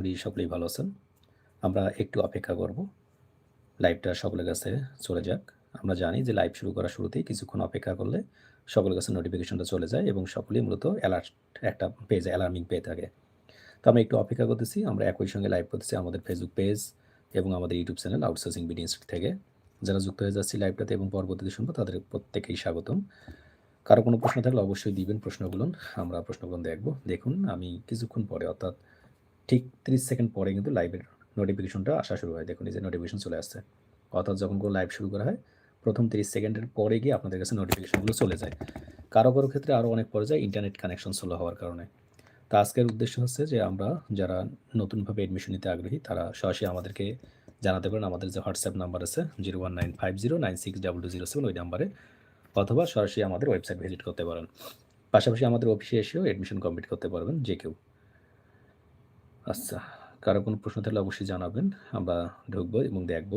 করি সকলেই ভালো আছেন। আমরা একটু অপেক্ষা করব। লাইভটা সকলের কাছে চলে যাক। আমরা জানি যে লাইভ শুরু করার শুরুতেই কিছুক্ষণ অপেক্ষা করলে সকলের কাছে নোটিফিকেশনটা চলে যায় এবং সকলেই মূলত অ্যালার্ট একটা পেজ অ্যালার্মিং পেয়ে থাকে। তো আমরা একটু অপেক্ষা করতেছি। আমরা একই সঙ্গে লাইভ করতেছি আমাদের ফেসবুক পেজ এবং আমাদের YouTube channel outsourcing BD institute থেকে। যারা যুক্ত হয়ে যাচ্ছি লাইভটাতে এবং পরবর্তীতে শুনব, তাদের প্রত্যেকেই স্বাগতম। কারও কোনো প্রশ্ন থাকলে অবশ্যই দিবেন প্রশ্নগুলো। আমরা প্রশ্নগুলো দেখব। দেখুন, আমি কিছুক্ষণ পরে, অর্থাৎ ঠিক তিরিশ সেকেন্ড পরে কিন্তু লাইভের নোটিফিকেশনটা আসা শুরু হয়। দেখুন, এই যে নোটিফিকেশন চলে আসছে। অর্থাৎ যখন কোনো লাইভ শুরু করা হয়, প্রথম তিরিশ সেকেন্ডের পরে গিয়ে আপনাদের কাছে নোটিফিকেশনগুলো চলে যায়। কারও কারও ক্ষেত্রে আরও অনেক পরে যায় ইন্টারনেট কানেকশন স্লো হওয়ার কারণে। তা আজকের উদ্দেশ্য হচ্ছে যে আমরা যারা নতুনভাবে এডমিশন নিতে আগ্রহী, তারা সরাসরি আমাদেরকে জানাতে পারেন। আমাদের যে হোয়াটসঅ্যাপ নাম্বার আছে zero one nine five zero nine six double two zero seven ওই নাম্বারে অথবা সরাসরি আমাদের ওয়েবসাইট ভিজিট করতে পারেন। পাশাপাশি আমাদের অফিসে এসেও এডমিশন কমপ্লিট করতে পারবেন যে কেউ। আচ্ছা কারও কোনো প্রশ্ন থাকলে অবশ্যই জানাবেন। আমরা ঢুকবো এবং দেখব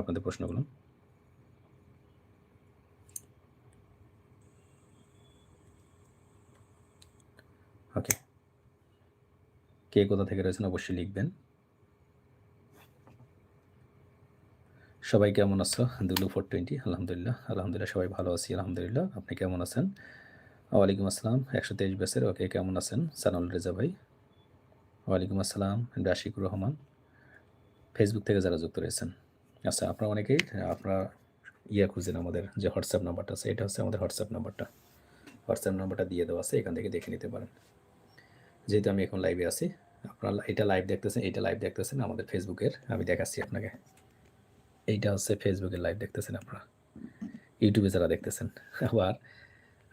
আপনাদের প্রশ্নগুলো। ওকে। কে কোথা থেকে রয়েছেন অবশ্যই লিখবেন। সবাই কেমন আছো? দুলু ফোর টোয়েন্টি, আলহামদুলিল্লাহ আলহামদুলিল্লাহ সবাই ভালো আছি, আলহামদুলিল্লাহ। আপনি কেমন আছেন? ওয়ালাইকুম আসসালাম, একশো তেইশ বেসের ওকে, কেমন আছেন? সানাউল রেজা ভাই। ওয়ালাইকুম আসসালাম, রাশিকুর রহমান। ফেসবুক থেকে যারা যুক্ত রয়েছেন। আচ্ছা আপনারা অনেকেই, আপনারা ইয়ে খুঁজছেন আমাদের যে হোয়াটসঅ্যাপ নাম্বারটা আছে, এটা হচ্ছে আমাদের হোয়াটসঅ্যাপ নাম্বারটা। হোয়াটসঅ্যাপ নাম্বারটা দিয়ে দেওয়া আছে, এখান থেকে দেখে নিতে পারেন। যেহেতু আমি এখন লাইভে আছি, আপনারা এটা লাইভ দেখতেছেন, এটা লাইভ দেখতেছেন, আমাদের ফেসবুকের আমি দেখাচ্ছি আপনাকে। এইটা হচ্ছে ফেসবুকের লাইভ দেখতেছেন আপনারা। ইউটিউবে যারা দেখতেছেন, আবার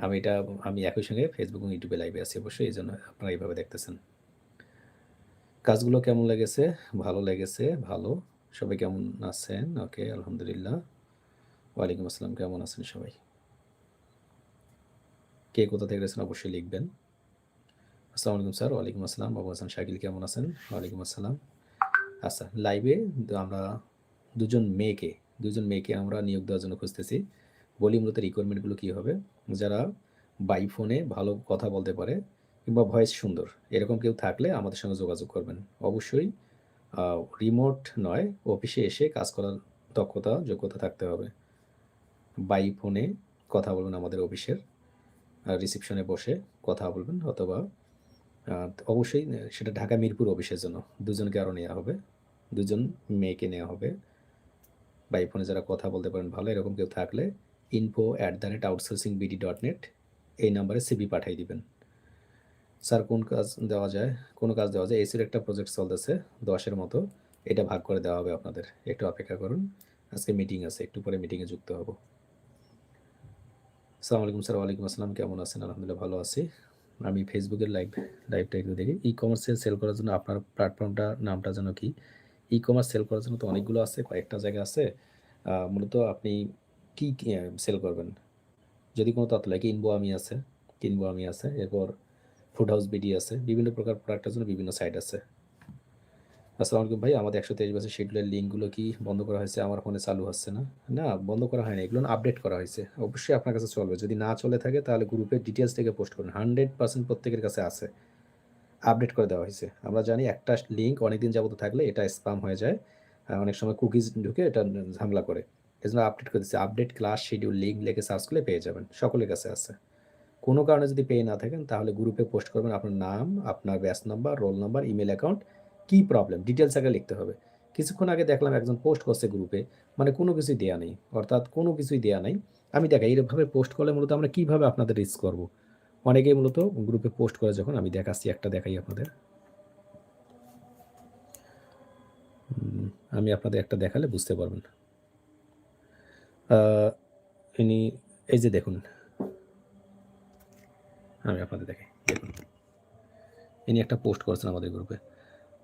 আমি এটা, আমি একই সঙ্গে ফেসবুক এবং ইউটিউবে লাইভে আছি অবশ্যই, এই জন্য আপনারা এইভাবে দেখতেছেন। কাজগুলো কেমন লেগেছে? ভালো লেগেছে, ভালো। সবাই কেমন আছেন? ওকে, আলহামদুলিল্লাহ। ওয়ালাইকুম আসসালাম, কেমন আছেন সবাই? কে কোথা থেকে গেছেন অবশ্যই লিখবেন। আসসালামু আলাইকুম স্যার, ওয়ালাইকুম আসসালাম। বাবু হাসান, শাকিল কেমন আছেন? ওয়ালাইকুম আসসালাম। আচ্ছা লাইভে আমরা দুজন মেয়েকে দুজন মেয়েকে আমরা নিয়োগ দেওয়ার জন্য খুঁজতেছি। বলি মূলত রিকোয়ারমেন্টগুলো কী হবে? যারা বাই ফোনে ভালো কথা বলতে পারে কিংবা ভয়েস সুন্দর, এরকম কেউ থাকলে আমাদের সঙ্গে যোগাযোগ করবেন। অবশ্যই রিমোট নয় অফিসে এসে কাজ করার দক্ষতা, যোগ্যতা থাকতে হবে। বাই ফোনে কথা বলবেন আমাদের অফিসের রিসিপশনে বসে কথা বলবেন, অথবা অবশ্যই সেটা ঢাকা মিরপুর অফিসের জন্য, দুজনকে আরও নেওয়া হবে, দুজন মেয়েকে নেওয়া হবে। বাই ফোনে যারা কথা বলতে পারেন ভালো, এরকম কেউ থাকলে info at the rate outsourcing BD dot net এই নাম্বারে সিবি পাঠিয়ে দিবেন। স্যার, কোন কাজ দেওয়া যায়? কোন কাজ দেওয়া যায়? এসির একটা প্রজেক্ট চলতেছে, দশের মতো। এটা ভাগ করে দেওয়া হবে আপনাদের। একটু অপেক্ষা করুন। আজকে মিটিং আছে, একটু পরে মিটিংয়ে যুক্ত হব। সালাম আলাইকুম স্যার, ওয়ালাইকুম আসসালাম। কেমন আছেন? আলহামদুলিল্লাহ ভালো আছি। আমি ফেসবুকের লাইভ লাইভটা একটু দেখি। ই কমার্সে সেল করার জন্য আপনার প্ল্যাটফর্মটা নামটা যেন কি? ই কমার্স সেল করার জন্য তো অনেকগুলো আছে, কয়েকটা জায়গা আছে। মূলত আপনি কি সেল করবেন? যদি কোনো তথ্য লাগে কিনবো আমি আছে কিনবো আমি আছে। এরপর ফুড হাউস বিডি আছে। বিভিন্ন প্রকার প্রোডাক্টের জন্য বিভিন্ন সাইট আছে। আসসালামু আলাইকুম ভাই, আমাদের একশো তেইশ বছর শিডিউলের লিঙ্কগুলো কি বন্ধ করা হয়েছে? আমার ফোনে চালু হচ্ছে না। না, বন্ধ করা হয়নি। এগুলো আপডেট করা হয়েছে। অবশ্যই আপনার কাছে চলবে। যদি না চলে থাকে, তাহলে গ্রুপের ডিটেলস থেকে পোস্ট করুন। হান্ড্রেড পার্সেন্ট প্রত্যেকের কাছে আছে। আপডেট করে দেওয়া হয়েছে। আমরা জানি একটা লিঙ্ক অনেকদিন যাবত থাকলে এটা স্পাম হয়ে যায়। অনেক সময় কুকিজ ঢুকে এটা ঝামেলা করে। এই জন্য আপডেট করে দিচ্ছে। আপডেট ক্লাস শিডিউল লিঙ্ক লেখে সার্চ করলে পেয়ে যাবেন। সকলের কাছে আছে। কোনো কারণে যদি পেয়ে না থাকেন, তাহলে গ্রুপে পোস্ট করবেন আপনার নাম, আপনার batch number, roll number, email account, কী প্রবলেম, ডিটেলস আগে লিখতে হবে। কিছুক্ষণ আগে দেখলাম একজন পোস্ট করছে গ্রুপে মানে কোনো কিছুই দেয়া নেই, অর্থাৎ কোনো কিছুই দেয়া নেই। আমি দেখাই এইভাবে পোস্ট করলে মূলত আমরা কীভাবে আপনাদের রিচ করব? অনেকেই মূলত গ্রুপে পোস্ট করে যখন, আমি দেখাচ্ছি, একটা দেখাই আপনাদের। আমি আপনাদের একটা দেখালে বুঝতে পারবেন। ইনি, এই যে দেখুন আমি আপনাদের দেখাই। দেখুন। ইনি একটা পোস্ট করেছেন আমাদের গ্রুপে।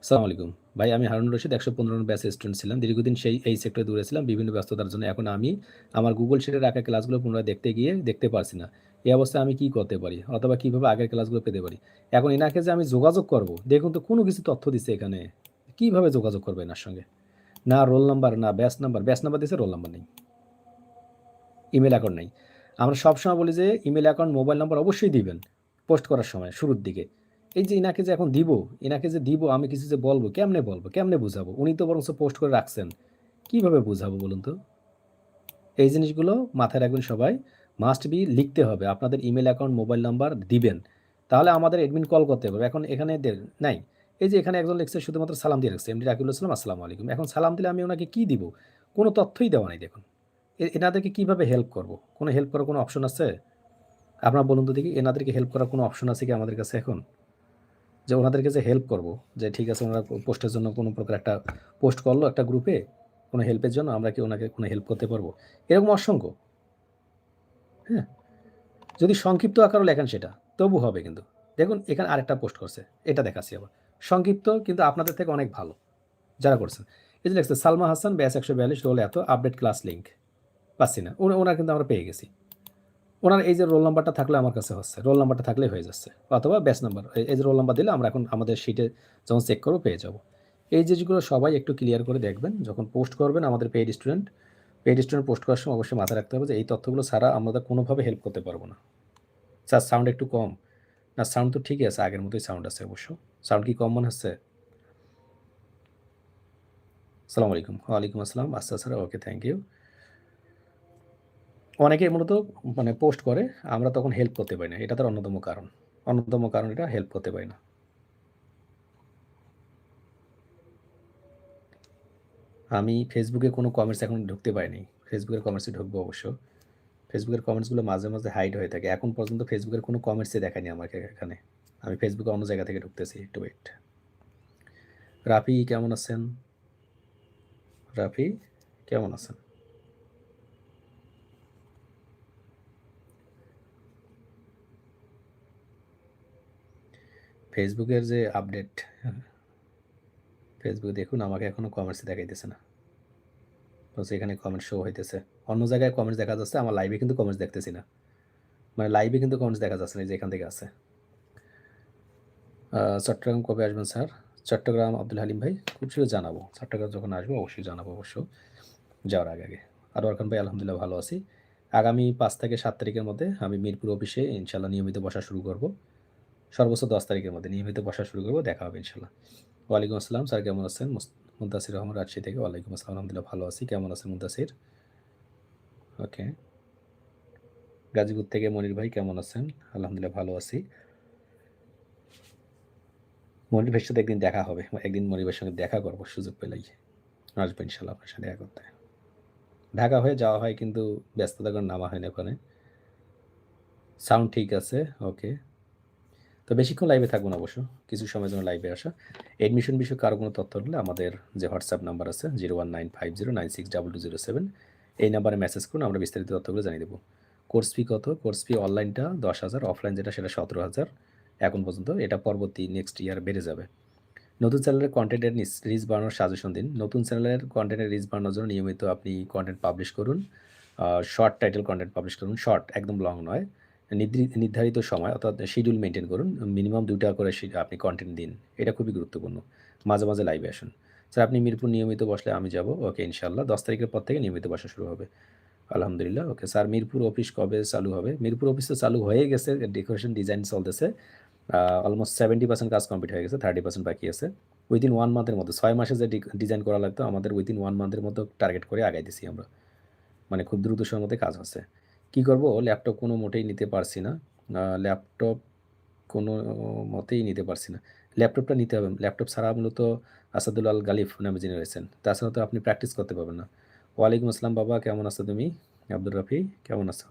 সালাম আলাইকুম। ভাই, আমি হারুন রশিদ, একশো পনেরো ব্যাচ স্টুডেন্ট ছিলাম। দীর্ঘদিন সেই, এই সেক্টরে দূরে ছিলাম, বিভিন্ন ব্যস্ততার জন্য। এখন আমি আমার গুগল শিটে রাখা ক্লাসগুলো পুনরায় দেখতে গিয়ে দেখতে পারছি না। এই অবস্থায় আমি কি করতে পারি? অথবা কীভাবে আগের ক্লাসগুলো পেতে পারি? এখন এনাকে যে আমি যোগাযোগ করব, দেখুন তো, কোনো কিছু তথ্য দিচ্ছে এখানে। কীভাবে যোগাযোগ করবে এনার সঙ্গে? না রোল নাম্বার না ব্যাচ নাম্বার ব্যাচ নাম্বার দিচ্ছে রোল নাম্বার নেই। ইমেল অ্যাকাউন্ট নেই। আমরা সবসময় বলি যে ইমেল অ্যাকাউন্ট মোবাইল নাম্বার অবশ্যই দিবেন। পোস্ট করার সময়, শুরুর দিকে। এই যে ইনাকে যে এখন দিব এনাকে যে দিব, আমি কিছু যে বলব, কেমনে বলব, কেমনে বুঝাবো? উনি তো বরঞ্চ পোস্ট করে রাখছেন। কীভাবে বুঝাবো বলুন তো? এই জিনিসগুলো মাথায় রাখবেন সবাই। মাস্ট বি লিখতে হবে। আপনাদের ইমেল অ্যাকাউন্ট মোবাইল নাম্বার দিবেন। তাহলে আমাদের এডমিন কল করতে পারবে এখন এখানে নাই। এই যে এখানে একজন লিখছে, শুধুমাত্র সালাম দিয়ে রাখছে। এমডি রাকিবুল ইসলাম, আসসালামু আলাইকুম। এখন সালাম দিলে আমি ওনাকে কী দিব? কোনো তথ্যই দেওয়া নাই, দেখুন। এনাদেরকে কীভাবে হেল্প করব? কোনো হেল্প করার কোনো অপশন আছে? আপনার বলুন তো দেখি এনাদেরকে হেল্প করার কোনো অপশন আছে কি আমাদের কাছে এখন? যে ওনাদেরকে যে হেল্প করব, যে ঠিক আছে ওনারা পোস্টের জন্য কোনো প্রকার একটা পোস্ট করল একটা গ্রুপে কোনো হেল্পের জন্য আমরা কি ওনাকে কোনো হেল্প করতে পারব? এরকম অসংখ্য। হ্যাঁ? যদি সংক্ষিপ্ত আকারও লেখেন সেটা, তবু হবে কিন্তু। দেখুন, এখানে আরেকটা পোস্ট করছে, এটা দেখাচ্ছি আবার। সংক্ষিপ্ত কিন্তু আপনাদের থেকে অনেক ভালো, যারা করছেন। এই যে লিখছে, সালমা হাসান ব্যাস একশো বিয়াল্লিশ রোল এত আপডেট ক্লাস লিঙ্ক পাচ্ছি না। ওনা- ওনার কিন্তু আমরা পেয়ে গেছি। ওনার এই যে রোল নাম্বারটা থাকলে আমার কাছে হচ্ছে। রোল নাম্বারটা থাকলে হয়ে যাচ্ছে। অথবা ব্যাচ নাম্বার এই যে রোল নাম্বার দিলে আমরা এখন আমাদের শিটে যখন চেক করব পেয়ে যাব। এই জিনিসগুলো সবাই একটু ক্লিয়ার করে দেখবেন। যখন পোস্ট করবেন আমাদের paid student paid student post করার সময় অবশ্যই মাথায় রাখতে হবে যে এই তথ্যগুলো ছাড়া আমরা কোনোভাবে হেল্প করতে পারব না। স্যার সাউন্ড একটু কম। না সাউন্ড তো ঠিকই আছে, আগের মতোই সাউন্ড আছে অবশ্য। সাউন্ড কি কম মনে হচ্ছে? সালাম আলাইকুম। ওয়ালাইকুম আসসালাম। আচ্ছা স্যার ওকে থ্যাংক ইউ অনেকে মূলত মানে পোস্ট করে, আমরা তখন হেল্প করতে পারি না। এটা তার অন্যতম কারণ। অন্যতম কারণ এটা হেল্প করতে পারি না। আমি ফেসবুকে কোনো কমেন্টস এখন ঢুকতে পারিনি। ফেসবুকের কমেন্টসে ঢুকবো অবশ্য। ফেসবুকের কমেন্টসগুলো মাঝে মাঝে হাইড হয়ে থাকে। এখন পর্যন্ত ফেসবুকের কোনো কমেন্টসই দেখায়নি আমাকে এখানে। আমি ফেসবুকে অন্য জায়গা থেকে ঢুকতেছি। একটু ওয়েট রাফি, কেমন আছেন? রাফি, কেমন আছেন? ফেসবুকের যে আপডেট ফেসবুক দেখুন, আমাকে এখনও কমেন্টস দেখাইতেছে না। বলছে এখানে কমেন্ট শো হইতেছে। অন্য জায়গায় কমেন্টস দেখা যাচ্ছে, আমার লাইভে কিন্তু কমেন্টস দেখতেছি না। মানে লাইভে কিন্তু কমেন্টস দেখা যাচ্ছে না যে এখান থেকে আছে। চট্টগ্রাম কবে আসবেন, স্যার? চট্টগ্রাম আব্দুল হালিম ভাই, খুব শীঘ্র জানাব। চট্টগ্রাম যখন আসব, অবশ্যই জানাব, অবশ্য যাওয়ার আগে আগে। আর ওরখান ভাই, আলহামদুলিল্লাহ ভালো আছি। আগামী পাঁচ থেকে সাত তারিখের মধ্যে আমি মিরপুর অফিসে ইনশাল্লাহ নিয়মিত বসা শুরু করব। সর্বোচ্চ দশ তারিখের মধ্যে নিয়মিত বসা শুরু করব, দেখা হবে ইনশাল্লাহ। ওয়ালাইকুম আসসালাম, স্যার কেমন আছেন? মুন্তাসির রহমান রাজশাহী থেকে। ওয়ালাইকুম আসসালাম, আলহামদুলিল্লাহ ভালো আছি। কেমন আছেন মুন্তাসির? ওকে। গাজীপুর থেকে মনির ভাই কেমন আছেন? আলহামদুলিল্লাহ ভালো আছি। মনির ভাইয়ের সাথে একদিন দেখা হবে। একদিন মনির ভাইয়ের সঙ্গে দেখা করব, সুযোগ পেলেই। আসব ইনশাল্লাহ আপনার সাথে দেখা করতে। ঢাকা হয়ে যাওয়া হয় কিন্তু ব্যস্ততার কারণে নামা হয় না ওখানে। সাউন্ড ঠিক আছে, ওকে। তো বেশিক্ষণ লাইভে থাকব না অবশ্য, কিছু সময়ের জন্য লাইভে আসা। এডমিশন বিষয়ে কারও কোনো তথ্য হলে আমাদের যে হোয়াটসঅ্যাপ নাম্বার আছে zero one nine five zero nine six double two zero seven এই নাম্বারে মেসেজ করুন, আমরা বিস্তারিত তথ্যগুলো জানিয়ে দেবো। কোর্স ফি কত? কোর্স ফি অনলাইনটা দশ হাজার অফলাইন যেটা সেটা সতেরো হাজার। এখন পর্যন্ত এটা পরবর্তী নেক্সট ইয়ার বেড়ে যাবে। নতুন চ্যানেলের কন্টেন্টের রিচ বাড়ানোর সাজেশন দিন। নতুন চ্যানেলের কন্টেন্টের রিচ বাড়ানোর জন্য নিয়মিত আপনি কন্টেন্ট পাবলিশ করুন। শর্ট টাইটেল কন্টেন্ট পাবলিশ করুন। শর্ট একদম লং নয়। নির্ধারিত সময় অর্থাৎ শিডিউল মেনটেন করুন মিনিমাম দুইটা করে আপনি কন্টেন্ট দিন। এটা খুবই গুরুত্বপূর্ণ। মাঝে মাঝে লাইভে আসুন। স্যার, আপনি মিরপুর নিয়মিত বসলে আমি যাব। ওকে ইনশাল্লাহ দশ তারিখের পর থেকে নিয়মিত বসা শুরু হবে। আলহামদুলিল্লাহ। ওকে, স্যার, মিরপুর অফিস কবে চালু হবে? মিরপুর অফিস তো চালু হয়ে গেছে। ডেকোরেশন ডিজাইন চলতেছে। অলমোস্ট সেভেন্টি পার্সেন্ট কাজ কমপ্লিট হয়ে গেছে থার্টি পার্সেন্ট বাকি আছে। উইদিন ওয়ান মান্থের মধ্যে, ছয় মাসে যে ডিজাইন করা লাগতো, আমাদের উইদিন ওয়ান মান্থের মতো টার্গেট করে আগাই দিছি আমরা। মানে খুব দ্রুত সময়ের মধ্যে কাজ হচ্ছে। কি করব? ল্যাপটপ কোনো মোটেই নিতে পারছি না। ল্যাপটপ কোনো মতেই নিতে পারছি না। ল্যাপটপটা নিতে হবে। ল্যাপটপ ছাড়া মূলত আসাদুল আল গালিফ নামে যিনি রয়েছেন তাছাড়া তো আপনি প্র্যাকটিস করতে পারবেন না। ওয়ালাইকুম আসসালাম বাবা, কেমন আছো তুমি? আব্দুর রাফি, কেমন আছো?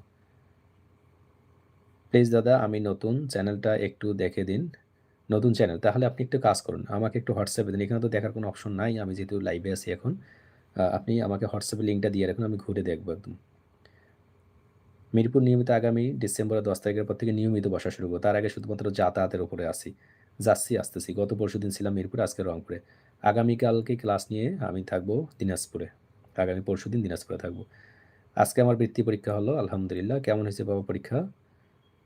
প্লিজ দাদা, আমি নতুন। চ্যানেলটা একটু দেখে দিন। নতুন চ্যানেল তাহলে আপনি একটু কাজ করুন। আমাকে একটু হোয়াটসঅ্যাপে দিন। এখানে তো দেখার কোনো অপশন নাই। আমি যেহেতু লাইভে আছি এখন। আপনি আমাকে হোয়াটসঅ্যাপে লিঙ্কটা দিয়ে রাখুন। আমি ঘুরে দেখব একদম। মিরপুর নিয়মিত আগামী ডিসেম্বরের দশ তারিখের পর থেকে নিয়মিত বসা শুরু করব। তার আগে শুধুমাত্র যাতায়াতের উপরে আসি। যাচ্ছি, আসতেছি। গত পরশু দিন ছিলাম মিরপুর, আজকে রংপুরে। আগামীকালকে ক্লাস নিয়ে আমি থাকব দিনাজপুরে। আগামী পরশু দিন দিনাজপুরে থাকব। আজকে আমার বৃত্তি পরীক্ষা হলো, আলহামদুলিল্লাহ। কেমন হয়েছে বাবা পরীক্ষা?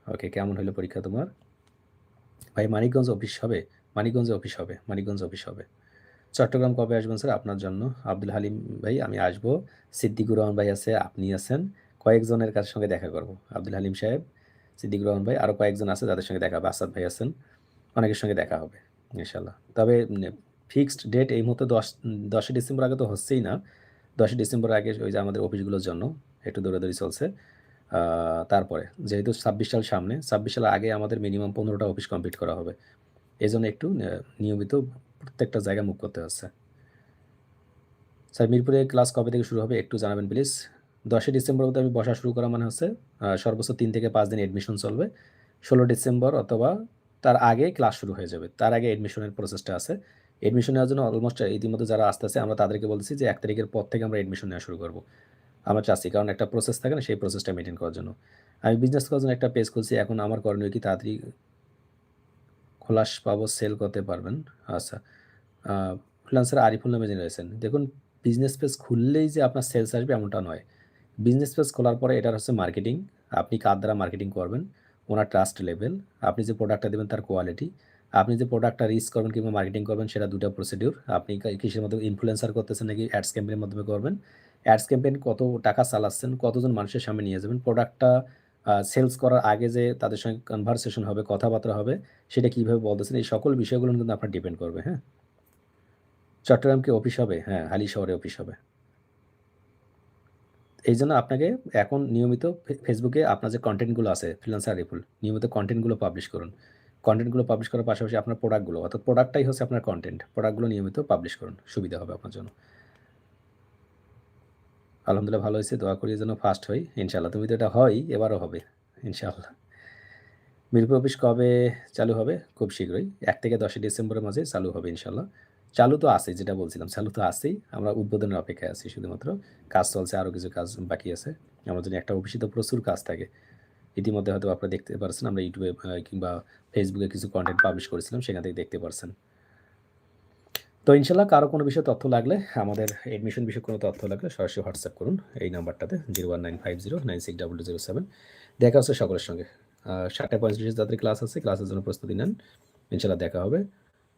ওকে, কেমন হলো পরীক্ষা তোমার? ভাই, মানিকগঞ্জ অফিস হবে? মানিকগঞ্জে অফিস হবে? মানিকগঞ্জ অফিস হবে। চট্টগ্রাম কবে আসবেন স্যার আপনার জন্য? আব্দুল হালিম ভাই, আমি আসব। সিদ্দিকুর রহমান ভাই আছে, আপনি আছেন। কয়েকজনের কাছে সঙ্গে দেখা করব? আব্দুল হালিম সাহেব, সিদ্দিকুর রহমান ভাই আরও কয়েকজন আছে যাদের সঙ্গে দেখা হবে। আসাদ ভাই আছেন, অনেকের সঙ্গে দেখা হবে ইনশাল্লাহ তবে ফিক্সড ডেট এই মুহূর্তে দশ, দশই ডিসেম্বর আগে তো হচ্ছেই না। দশই ডিসেম্বর আগে ওই যে আমাদের অফিসগুলোর জন্য একটু দৌড়াদৌড়ি চলছে। তারপরে, যেহেতু ছাব্বিশ সাল সামনে, ছাব্বিশ সাল আগে আমাদের মিনিমাম পনেরোটা অফিস কমপ্লিট করা হবে। এই জন্য একটু নিয়মিত প্রত্যেকটা জায়গা মুখ করতে হচ্ছে। স্যার, মিরপুরে ক্লাস কবে থেকে শুরু হবে একটু জানাবেন প্লিজ দশই ডিসেম্বর মধ্যে আমি বসা শুরু করা মানে হচ্ছে সর্বোচ্চ তিন থেকে পাঁচ দিন এডমিশন চলবে। ষোলো ডিসেম্বর অথবা তার আগে ক্লাস শুরু হয়ে যাবে। তার আগে এডমিশনের প্রসেসটা আছে। এডমিশন নেওয়ার জন্য অলমোস্ট ইতিমধ্যে যারা আসতেছে আমরা তাদেরকে বলছি যে এক তারিখের পর থেকে আমরা এডমিশন নেওয়া শুরু করব। আমরা চাচ্ছি, কারণ একটা প্রসেস থাকে না, সেই প্রসেসটা মেনটেন করার জন্য। আমি বিজনেস করার জন্য একটা পেজ খুলছি। এখন আমার করণীয় কি, তাড়াতাড়ি খোলাস পাবো সেল করতে পারবেন। আচ্ছা ফ্রিলান্সার আরিফুল নামে জেনে রয়েছেন। দেখুন বিজনেস পেজ খুললেই যে আপনার সেলস আসবে এমনটা নয়। বিজনেস পেজ খোলার পরে এটার হচ্ছে মার্কেটিং আপনি কার দ্বারা মার্কেটিং করবেন? ওনার ট্রাস্ট লেভেল আপনি যে প্রোডাক্টটা দেবেন তার কোয়ালিটি আপনি যে প্রোডাক্টটা রিচ করবেন কিংবা মার্কেটিং করবেন, সেটা দুটা প্রসিডিউর আপনি কিসের মাধ্যমে ইনফ্লুয়েন্সার করতেছেন নাকি অ্যাডস ক্যাম্পেনের মাধ্যমে করবেন? অ্যাডস ক্যাম্পেন কত টাকা চালাচ্ছেন? কতজন মানুষের সামনে নিয়ে যাবেন? প্রোডাক্টটা সেলস করার আগে যে তাদের সঙ্গে কনভারসেশন হবে, কথাবার্তা হবে, সেটা কীভাবে বলতেছেন? এই সকল বিষয়গুলো কিন্তু আপনার ডিপেন্ড করবে হ্যাঁ? চট্টগ্রাম কি অফিস হবে? হ্যাঁ হালি শহরে অফিস হবে। এই জন্য আপনাকে এখন নিয়মিত ফেসবুকে আপনার যে কন্টেন্টগুলো আছে ফ্রিলান্সার রিপুল নিয়মিত কন্টেন্টগুলো পাবলিশ করুন। কন্টেন্টগুলো পাবলিশ করার পাশাপাশি আপনার প্রোডাক্টগুলো অর্থাৎ প্রোডাক্টটাই হচ্ছে আপনার কন্টেন্ট প্রোডাক্টগুলো নিয়মিত পাবলিশ করুন, সুবিধা হবে আপনার জন্য। আলহামদুলিল্লাহ ভালো হয়েছে, দোয়া করি যেন ফার্স্ট হই। ইনশাল্লাহ তুমি তো এটা হয়, এবারও হবে ইনশাল্লাহ মিরপুর অফিস কবে চালু হবে? খুব শীঘ্রই, এক থেকে দশই ডিসেম্বরের মাঝে চালু হবে ইনশাল্লাহ চালু তো আছে যেটা বলছিলাম, চালু তো আছেই। আমরা উদ্বোধনের অপেক্ষায় আছি শুধুমাত্র। কাজ চলছে আরও কিছু কাজ বাকি আছে। আমার জন্য একটা অফিসে তো প্রচুর কাজ থাকে। ইতিমধ্যে হয়তো আপনারা দেখতে পারছেন, আমরা ইউটিউবে কিংবা ফেসবুকে কিছু কন্টেন্ট পাবলিশ করেছিলাম, সেখান থেকে দেখতে পারছেন। তো ইনশাল্লাহ কারও কোনো বিষয়ে তথ্য লাগলে, আমাদের এডমিশন বিষয়ে কোনো তথ্য লাগলে সরাসরি হোয়াটসঅ্যাপ করুন, এই নাম্বারটাতে zero one nine five zero nine six double zero seven দেখা হচ্ছে সকলের সঙ্গে। সাতটা পঁয়ত্রিশে যাদের ক্লাস আছে ক্লাসের জন্য প্রস্তুতি নেন। ইনশাল্লাহ দেখা হবে।